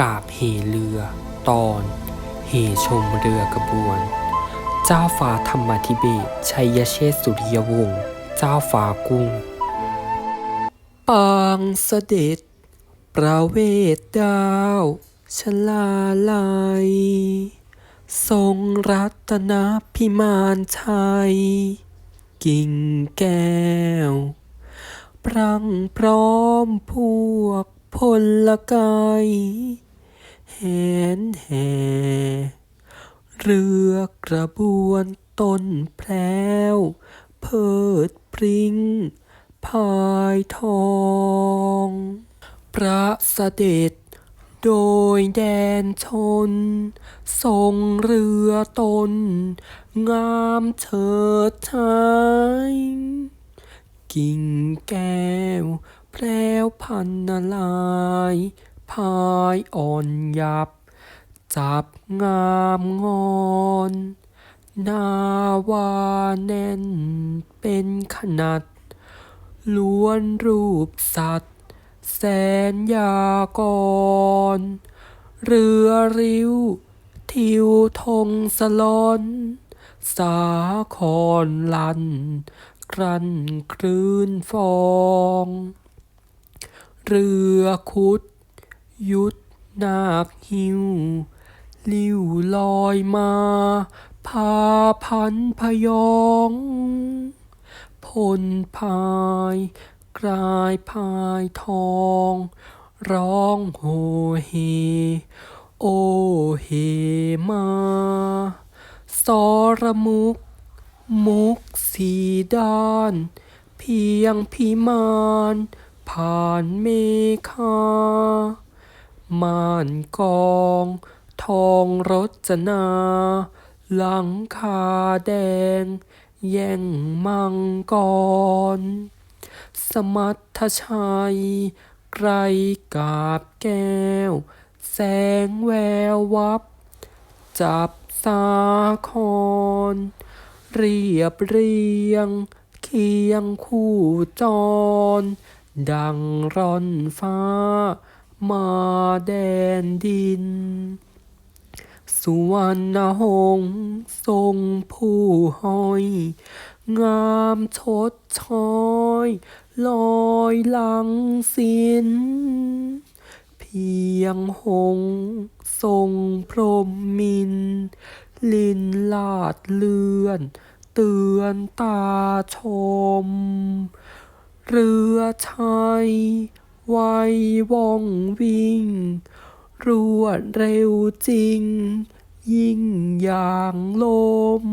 กาบเหเรือ ตอน เหชมเรือกระบวน เจ้าฟ้าธรรมธิเบศชัยเชษสุริยวงศ์เจ้าฟ้ากุ้ง ปางเสด็จ ประเวทดาวชลาลัย ทรงรัตนพิมานชัย กิ่งแก้วพรังพร้อมพวก พลกายแหนแห่เรือกระบวนต้นแพลวเพิดพริ้งพายทอง พระเสด็จโดยแดนชน ทรงเรือตน งามเฉิดชายกิ่งแก้ว แพรวพันนาลายพายอ่อนยับ จับงามงอนนาวาแน่นเป็นขนาด ล้วนรูปสัตว์ แสนยากร เรือริ้ว ทิวทงสลอน สาครลัน กรันคลื่นฟอง เรือคุด ยุดนาคหิวลิ้วลอยมา พาพันพยองพลพาย กลายพายทอง ร้องโหเฮ โอเฮมา สรมุก มุกสีด้าน เพียงพิมาน ผ่านเมฆาม่านกอง ทองรจนา หลังคาแดง แย่งมังกร สมัทธชัย ไกรกาบแก้ว แสงแวววับ จับสาคร เรียบเรียง เคียงคู่จร ดังร่อนฟ้า มาแดนดิน สุวรรณหงส์ทรงผู้ห้อย งามชดชอยลอยหลังสิน เพียงหงส์ทรงพรหมมิน ลินลาดเลื่อน เตือนตาชม เรือชัยไวว่องวิ่ง รวดเร็วจริง ยิ่งอย่างลม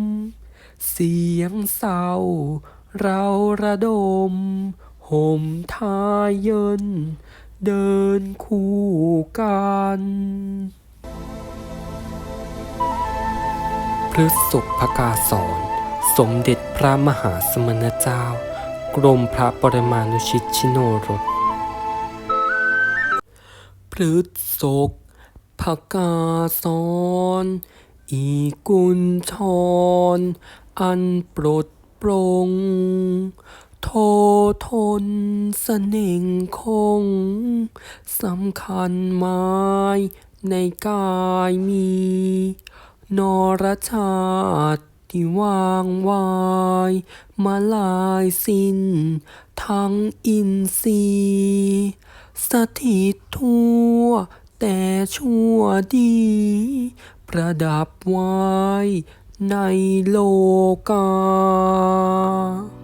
เสียงเศร้า เราระดมห่มทายเยิน เดินคู่กันพฤศกพกาสอนสมเด็จพระมหาสมณเจ้า กรมพระปรมานุชิตชิโนรสพฤศกพกาสอนอีกุลชรอันปลดปลงโททนเสน่งคง สำคัญหมายในกายมี นรชาติ ที่วางวายมาลายสิ้น ทั้งอินทรีย์สถิตทั่ว แต่ชั่วดี ประดับไว้ในโลกา